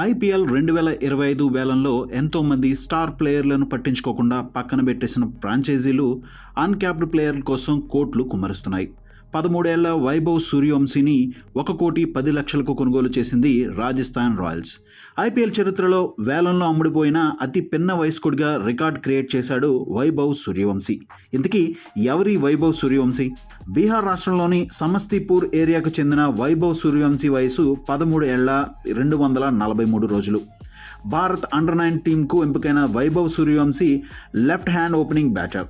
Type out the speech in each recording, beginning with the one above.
IPL రెండు వేల ఇరవై ఐదు వేలంలో ఎంతో మంది స్టార్ ప్లేయర్లను పట్టించుకోకుండా పక్కన పెట్టేసిన ఫ్రాంచైజీలు అన్క్యాప్డ్ ప్లేయర్ల కోసం కోట్లు కుమ్మరుస్తున్నాయి. పదమూడేళ్ళ వైభవ్ సూర్యవంశీని ఒక కోటి పది లక్షలకు కొనుగోలు చేసింది రాజస్థాన్ రాయల్స్. ఐపీఎల్ చరిత్రలో వేలంలో అమ్ముడుపోయిన అతి పిన్న వయస్కుడిగా రికార్డ్ క్రియేట్ చేశాడు వైభవ్ సూర్యవంశీ. ఇంతకీ ఎవరి వైభవ్ సూర్యవంశీ? బీహార్ రాష్ట్రంలోని సమస్తీపూర్ ఏరియాకు చెందిన వైభవ్ సూర్యవంశీ వయసు పదమూడు ఏళ్ళ రెండు వందల నలభై మూడు రోజులు. భారత్ అండర్ నైన్ టీంకు ఎంపికైన Vaibhav Suryavanshi left hand opening batter.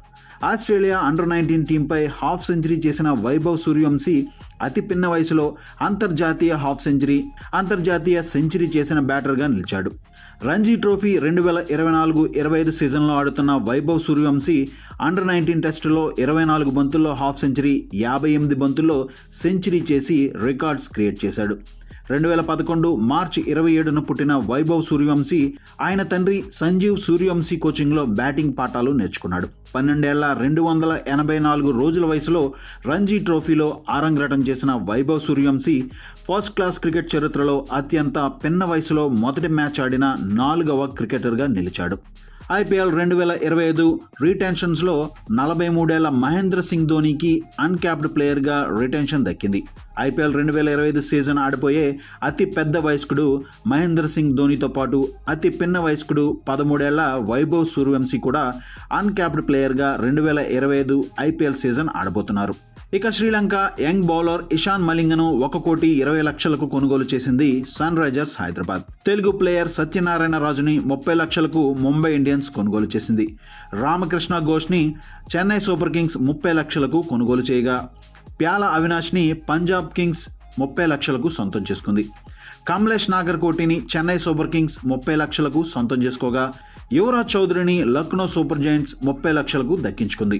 Australia under nineteen టీంపై half century చేసిన వైభవ్ సూర్యవంశీ అతి పిన్న వయసులో అంతర్జాతీయ హాఫ్ సెంచరీ అంతర్జాతీయ సెంచరీ చేసిన బ్యాటర్గా నిలిచాడు. రంజీ ట్రోఫీ రెండు వేల ఇరవై నాలుగు ఇరవై ఐదు సీజన్లో ఆడుతున్న వైభవ్ సూర్యవంశీ అండర్ నైన్టీన్ టెస్టులో ఇరవై నాలుగు బంతుల్లో హాఫ్ సెంచరీ యాభై ఎనిమిది బంతుల్లో సెంచరీ చేసి రికార్డ్స్ క్రియేట్ చేశాడు. రెండు వేల పదకొండు మార్చి ఇరవై ఏడున పుట్టిన వైభవ్ సూర్యవంశీ ఆయన తండ్రి సంజీవ్ సూర్యవంశీ కోచింగ్లో బ్యాటింగ్ పాఠాలు నేర్చుకున్నాడు. పన్నెండేళ్ళ రెండు వందల ఎనభై నాలుగు రోజుల వయసులో రంజీ ట్రోఫీలో ఆరంగేటం చేసిన Vaibhav Suryavanshi first class cricket చరిత్రలో అత్యంత పిన్న వయసులో మొదటి మ్యాచ్ ఆడిన నాలుగవ క్రికెటర్గా నిలిచాడు. ఐపీఎల్ రెండు వేల ఇరవై ఐదు రీటెన్షన్స్లో నలభై మూడేళ్ళ మహేంద్ర సింగ్ ధోనికి అన్క్యాప్డ్ ప్లేయర్గా రిటెన్షన్ దక్కింది. ఐపీఎల్ రెండు వేల ఇరవై ఐదు సీజన్ ఆడిపోయే అతి పెద్ద వయస్కుడు మహేంద్ర సింగ్ ధోనితో పాటు అతి పిన్న వయస్కుడు పదమూడేళ్ళ వైభవ్ సూర్యవంశీ కూడా అన్క్యాప్డ్ ప్లేయర్గా రెండు వేల ఇరవై ఐదు ఐపీఎల్ సీజన్ ఆడబోతున్నారు. ఇక శ్రీలంక యంగ్ బౌలర్ ఇషాన్ మలింగను ఒక కోటి ఇరవై లక్షలకు కొనుగోలు చేసింది Sunrisers Hyderabad. Telugu player Satyanarayana రాజుని ముప్పై లక్షలకు ముంబై ఇండియన్స్ కొనుగోలు చేసింది. రామకృష్ణ ఘోష్ని చెన్నై సూపర్ కింగ్స్ ముప్పై లక్షలకు కొనుగోలు చేయగా ప్యాల అవినాష్ని పంజాబ్ కింగ్స్ ముప్పై లక్షలకు సొంతం చేసుకుంది. కమలేష్ నాగర్కోటిని చెన్నై సూపర్ కింగ్స్ ముప్పై లక్షలకు సొంతం చేసుకోగా యువరాజ్ చౌదరిని లక్నో సూపర్ జైంట్స్ ముప్పై లక్షలకు దక్కించుకుంది.